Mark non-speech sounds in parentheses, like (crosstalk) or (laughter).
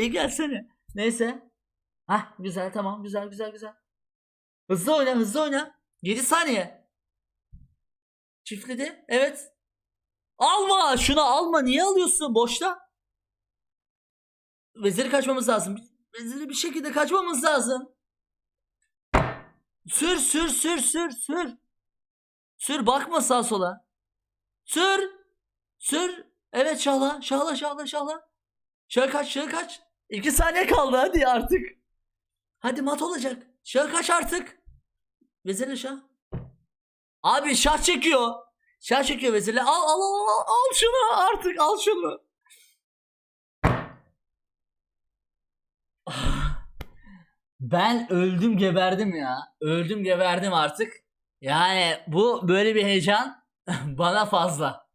iyi gelsene. Neyse. Hah güzel tamam güzel güzel güzel. Hızlı oyna hızlı oyna. 7 saniye. Çiftledi. Evet. Alma şunu alma. Niye alıyorsun boşta? Veziri kaçmamız lazım. Veziri bir şekilde kaçmamız lazım. Sür sür sür sür sür. Sür bakma sağa sola. Sür. Sür. Evet şahla şahla şahla şahla. Şöyle kaç şöyle kaç. İki saniye kaldı hadi artık. Hadi mat olacak. Şöyle kaç artık. Vezirle şah. Abi şah çekiyor. Şah çekiyor vezirle. Al al al al al şunu artık al şunu. (sighs) Ben öldüm geberdim ya. Öldüm geberdim artık. Yani bu böyle bir heyecan (laughs) bana fazla.